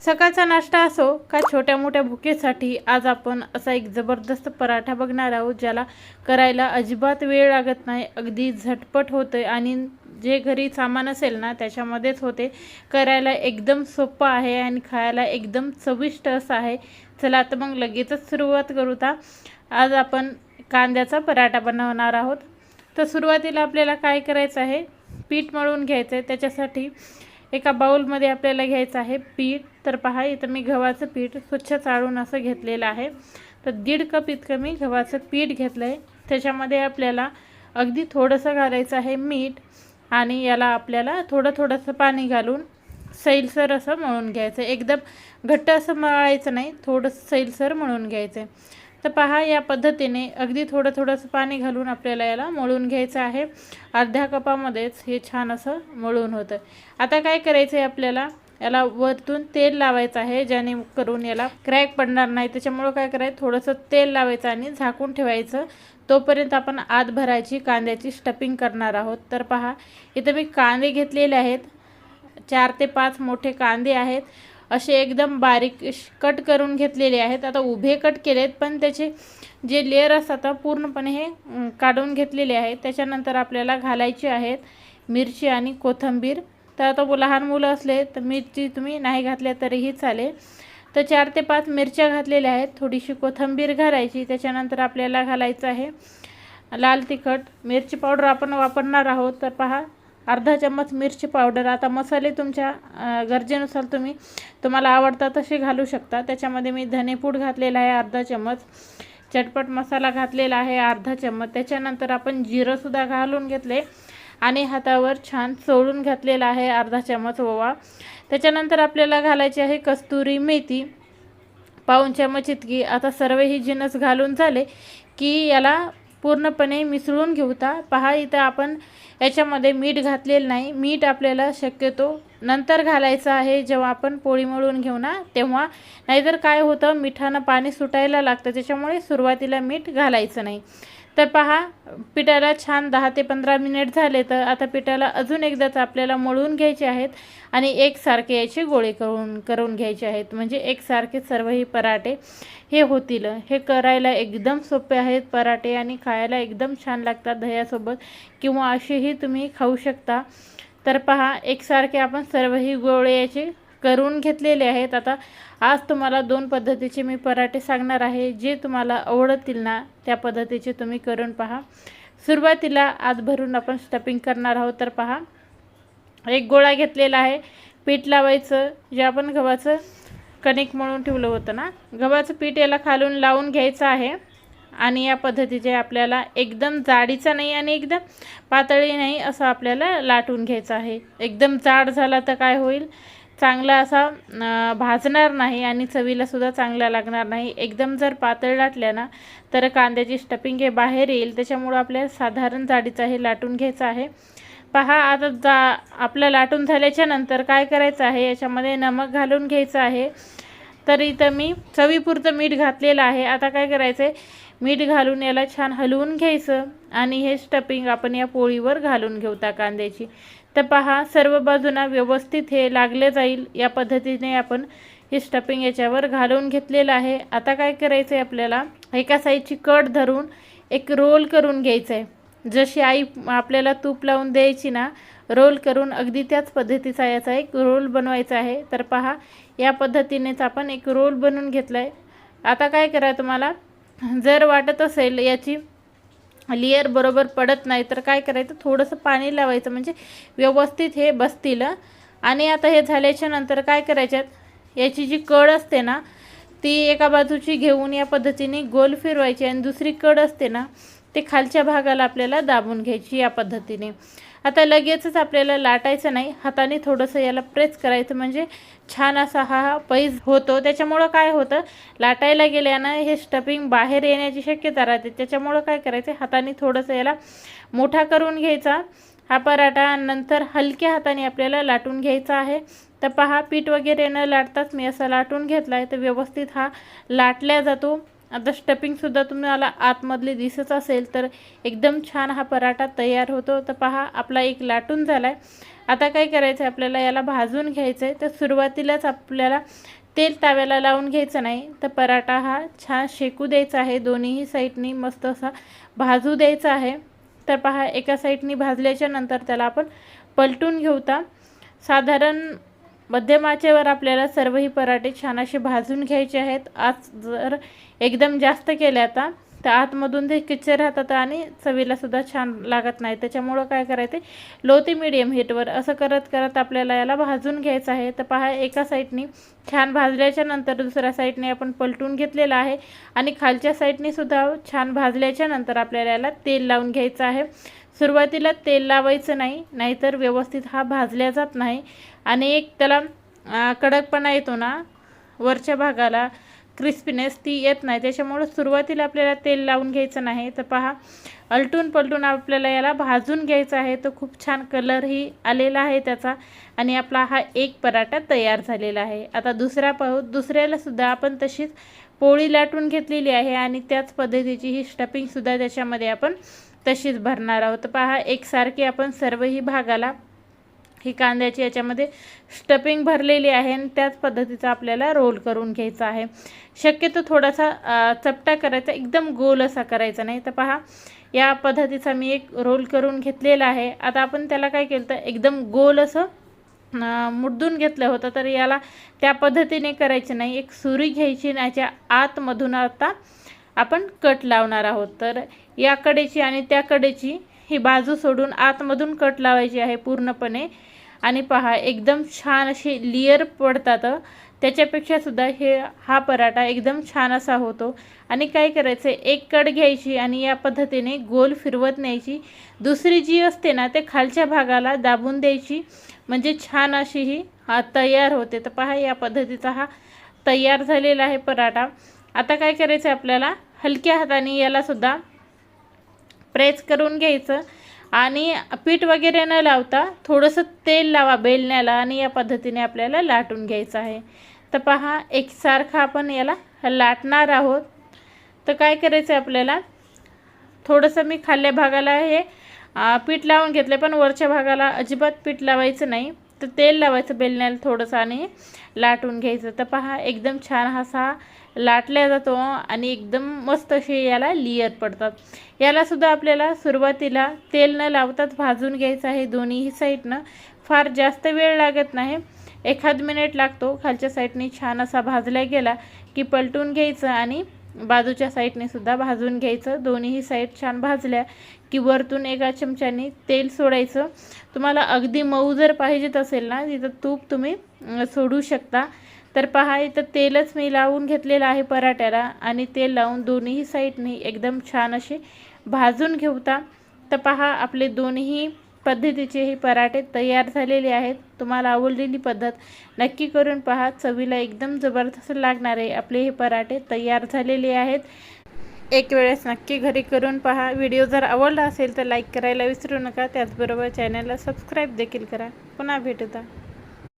सकाळचा नाश्ता असो का छोट्या मोठ्या भुकेसाठी आज आपण असा एक जबरदस्त पराठा बघणार आहोत ज्याला करायला अजिबात वेळ लागत नाही. अगदी झटपट होतं आणि जे घरी सामान असेल ना त्याच्यामध्येच होते. करायला एकदम सोपं आहे आणि खायला एकदम चविष्ट असं आहे. चला तर मग लगेचच सुरुवात करू ता. आज आपण कांद्याचा पराठा बनवणार आहोत. तर सुरुवातीला आपल्याला काय करायचं आहे? पीठ मळून घ्यायचं आहे त्याच्यासाठी एका बाउलमध्ये आपल्याला घ्यायचं आहे पीठ. तर पहा इथं मी गव्हाचं पीठ स्वच्छ चाळून असं घेतलेलं आहे. तर दीड कप इतकं मी गव्हाचं पीठ घेतलं आहे त्याच्यामध्ये आपल्याला अगदी थोडंसं घालायचं आहे मीठ आणि याला आपल्याला थोडं थोडंसं पाणी घालून सैलसर असं मळून घ्यायचं. एकदम घट्ट असं मळायचं नाही थोडंसं सैलसर मळून घ्यायचं. तर पहा या पद्धतीने अगदी थोडं थोडंसं पाणी घालून आपल्याला याला मळून घ्यायचं आहे. अर्ध्या कपामध्येच हे छान असं मळून होतं. आता काय करायचं आहे आपल्याला? याला वरतून तेल लावायचं आहे ज्याने करून याला क्रॅक पडणार नाही. त्याच्यामुळं काय करायचं? थोडंसं तेल लावायचं आणि झाकून ठेवायचं. तोपर्यंत आपण आत भरायची कांद्याची स्टपिंग करणार आहोत. तर पहा इथं मी कांदे घेतलेले आहेत. चार ते पाच मोठे कांदे आहेत. असे एकदम बारीक कट करून घेतलेले आहेत. आता उभे कट केलेत पण त्याचे जे लेअर असतात पूर्णपणे हे काढून घेतलेले आहेत. त्याच्यानंतर आपल्याला घालायचे आहेत मिरची आणि कोथिंबीर. तर आता लहान मुलं असले तर मिरची तुम्ही नाही घातल्या तरीही चालेल. तर चार ते पाच मिरच्या घातलेल्या आहेत. थोडीशी कोथिंबीर घालायची. त्याच्यानंतर आपल्याला घालायचं आहे लाल तिखट. मिरची पावडर आपण वापरणार आहोत. तर पहा अर्धा चम्मच मिरची पावडर आता मसाले तुमच्या गरजेनुसार तुम्ही तुम्हाला आवडतात तसे घालू शकता. त्याच्यामध्ये मी धनेपूड घातलेला आहे अर्धा चम्मच. चटपट मसाला घातलेला आहे अर्धा चम्मच. त्याच्यानंतर आपण जिरंसुद्धा घालून घेतले. आणि हातावर छान चोळून घातलेला आहे अर्धा चम्मच ओवा. त्याच्यानंतर आपल्याला घालायची आहे कस्तुरी मेथी. पाऊन चम्मच इतकी. आता सर्व ही जिनस घालून झाले की याला पूर्णपणे मिसळून घेऊता पहा इथं आपण याच्यामध्ये मीठ घातलेलं नाही. मीठ आपल्याला शक्यतो नंतर घालायचं आहे. जेव्हा आपण पोळी मळून घेऊ ना तेव्हा नाहीतर काय होतं? मिठानं पाणी सुटायला लागतं. त्याच्यामुळे सुरुवातीला मीठ घालायचं नाही. तर पहा पिठाला छान दहा ते पंधरा मिनिट झाले तर आता पिठाला अजून एकदाच आपल्याला मळून घ्यायचे आहेत आणि एकसारखे याचे गोळे करून करून घ्यायचे आहेत. म्हणजे एकसारखे सर्वही पराठे हे होतील. हे करायला एकदम सोपे आहेत पराठे आणि खायला एकदम छान लागतात दह्यासोबत किंवा असेही तुम्ही खाऊ शकता. तर पहा एकसारखे आपण सर्वही गोळे याचे करून घेतलेले आहेत. आता आज तुम्हाला दोन पद्धतीचे मी पराठे सांगणार आहे. जे तुम्हाला आवडतील ना त्या पद्धतीचे तुम्ही करून पहा. सुरुवातीला आज भरून आपण स्टपिंग करणार आहोत तर पहा. एक गोळा घेतलेला आहे. पीठ लावायचं. जे आपण गव्हाचं कणिक म्हणून ठेवलं होतं ना गव्हाचं पीठ याला खालून लावून घ्यायचं आहे. आणि या पद्धतीचे आपल्याला एकदम जाडीचा नाही आणि एकदम पातळी नाही असं आपल्याला लाटून घ्यायचं आहे. एकदम जाड झाला तर काय होईल? चांगला असा भाजणार नाही आणि चवीलासुद्धा चांगला लागणार नाही. एकदम जर पातळ लाटल्या ना तर कांद्याची स्टफिंग हे बाहेर येईल. त्याच्यामुळं आपल्याला साधारण जाडीचा हे लाटून घ्यायचं आहे. पहा आता जा आपलं लाटून झाल्याच्यानंतर काय करायचं आहे? याच्यामध्ये नमक घालून घ्यायचं आहे. तर इथं मी चवीपुरतं मीठ घातलेलं आहे. आता काय करायचं आहे मीठ घालून याला छान हलवून घ्यायचं. आणि हे स्टफिंग आपण या पोळीवर घालून घेऊता कांद्याची. तर पहा सर्व बाजूंना व्यवस्थित हे लागले जाईल. या पद्धतीने आपण हे स्टफिंग याच्यावर घालून घेतलेलं आहे. आता काय करायचं आहे आपल्याला? एका साईडची कट धरून एक रोल करून घ्यायचं आहे जशी आई आपल्याला तूप लावून द्यायची ना रोल करून अगदी त्याच पद्धतीचा याचा एक रोल बनवायचा आहे. तर पहा या पद्धतीनेच आपण एक रोल बनवून घेतला आहे आता काय करा तुम्हाला? जर वाटत असेल याची लेअर बरोबर पडत नाही तर काय करायचं? थोडंसं पाणी लावायचं म्हणजे व्यवस्थित हे बसतील आणि आता हे झाल्याच्यानंतर काय करायच्यात? याची जी कड असते ना ती एका बाजूची घेऊन या पद्धतीने गोल फिरवायची आणि दुसरी कड असते ना ते खालच्या भागाला आपल्याला दाबून घ्यायची या पद्धतीने. आता लगेचच आपल्याला लाटायचं नाही. हाताने थोडंसं याला प्रेस करायचं म्हणजे छान असा हा पैज होतो. त्याच्यामुळं काय होतं? लाटायला गेल्यानं हे स्टफिंग बाहेर येण्याची शक्यता राहते. त्याच्यामुळं काय करायचं? हाताने थोडंसं याला मोठा करून घ्यायचा हा पराठा नंतर हलक्या हाताने आपल्याला लाटून घ्यायचा आहे. तर पहा पीठ वगैरे न लाटताच मी असा लाटून घेतला आहे तर व्यवस्थित हा लाटल्या जातो. आता स्टपिंगसुद्धा तुम्हाला आतमधली दिसत असेल तर एकदम छान हा पराठा तयार होतो. तर पहा आपला एक लाटून झाला आहे आता काय करायचं आहे आपल्याला याला भाजून घ्यायचं आहे तर सुरुवातीलाच आपल्याला तेल तव्याला लावून घ्यायचं नाही. तर पराठा हा छान शेकू द्यायचा आहे. दोन्हीही साईडनी मस्त असा भाजू द्यायचा आहे. तर पहा एका साईडनी भाजल्याच्या नंतर त्याला आपण पलटून घेऊता साधारण मध्यम आचेवर आपल्याला सर्वही पराठे छान असे भाजून घ्यायचे आहेत. आज जर एकदम जास्त केले आता तर आतमधून ते किच्चे राहतात आणि चवीला सुद्धा छान लागत नाही. त्याच्यामुळं काय करायचं लो ते मिडियम हीटवर असं करत करत आपल्याला याला भाजून घ्यायचं आहे. तर पहा एका साईडनी छान भाजल्याच्या नंतर दुसऱ्या साईडने आपण पलटून घेतलेला आहे. आणि खालच्या साईडने सुद्धा छान भाजल्याच्या नंतर आपल्याला याला तेल लावून घ्यायचं आहे. सुरुवातीला तेल लावायचं नाही नाहीतर व्यवस्थित हा भाजल्या जात नाही. आणि एक त्याला कडकपणा येतो ना वरच्या भागाला क्रिस्पीनेस ती येत नाही. त्याच्यामुळं सुरुवातीला आपल्याला तेल लावून घ्यायचं नाही. तर पहा अलटून पलटून आपल्याला याला भाजून घ्यायचं आहे. तर खूप छान कलरही आलेला आहे त्याचा. आणि आपला हा एक पराठा तयार झालेला आहे. आता दुसरा पाहू दुसऱ्याला सुद्धा आपण तशीच पोळी लाटून घेतलेली आहे. आणि त्याच पद्धतीची ही स्टफिंगसुद्धा त्याच्यामध्ये आपण तशीच भरणार आहोत. पहा एकसारखी आपण सर्वही भागाला ही कांद्याची याच्यामध्ये स्टपिंग भरलेली आहे आणि त्याच पद्धतीचा आपल्याला रोल करून घ्यायचा आहे. शक्यतो थोडासा चपटा करायचा एकदम गोल असा करायचा नाही. तर पहा या पद्धतीचा मी एक रोल करून घेतलेला आहे. आता आपण त्याला काय केलं तर एकदम गोल असं मुडदून घेतलं होतं तर याला त्या पद्धतीने करायचं नाही. एक सुरी घ्यायची याच्या आतमधून आता आपण कट लावणार आहोत. तर या कडेची आणि त्या कडेची ही बाजू सोडून आतमधून कट लावायची आहे पूर्णपणे. आणि पहा एकदम छान असे लिअर पडतात. त्याच्यापेक्षासुद्धा हे हा पराठा एकदम छान असा होतो. आणि काय करायचं एक कड घ्यायची आणि या पद्धतीने गोल फिरवत न्यायची. दुसरी जी असते ना ते खालच्या भागाला दाबून द्यायची. म्हणजे छान अशी ही हा तयार होते. तर पहा या पद्धतीचा हा तयार झालेला आहे पराठा. आता काय करायचं आहे आपल्याला हलक्या हाताने यालासुद्धा प्रेस करून घ्यायचं आणि पीठ वगैरे न लावता थोडंसं तेल लावा बेलण्याला आणि या पद्धतीने आपल्याला लाटून घ्यायचं आहे. तर पहा एकसारखा आपण याला लाटणार आहोत. तर काय करायचं आहे आपल्याला? थोडंसं मी खाल्ल्या भागाला हे पीठ लावून घेतलं पण वरच्या भागाला अजिबात पीठ लावायचं नाही. तर तेल लावायचं बेलण्याला थोडंसं आणि लाटून घ्यायचं. तर पहा एकदम छान असा लाटल्या जातो आणि एकदम मस्त असे याला लिअर पडतात. यालासुद्धा आपल्याला सुरुवातीला तेल न लावताच भाजून घ्यायचं आहे. दोन्हीही साईडनं फार जास्त वेळ लागत नाही. एखाद मिनिट लागतो. खालच्या साईडने छान असा भाजला गेला की पलटून घ्यायचं आणि बाजूच्या साईडने सुद्धा भाजून घ्यायचं. दोन्हीही साईड छान भाजल्या की वरतून एका चमच्याने तेल सोडायचं. तुम्हाला अगदी मऊ जर पाहिजेत असेल ना तिथं तूप तुम्ही सोडू शकता. तर पहा इथं तेलच मी लावून घेतलेलं आहे पराठ्याला आणि तेल लावून दोन्ही साईडनी एकदम छान असे भाजून घेऊता. तर पहा आपले दोन्ही पद्धतीचे हे पराठे तयार झालेले आहेत. तुम्हाला आवडलेली पद्धत नक्की करून पहा. चवीला एकदम जबरदस्त लागणारे आपले हे पराठे तयार झालेले आहेत. एक वेळेस नक्की घरी करून पहा. व्हिडिओ जर आवडला असेल तर लाईक करायला विसरू नका. त्याचबरोबर चॅनलला सबस्क्राईब देखील करा. पुन्हा भेटूता.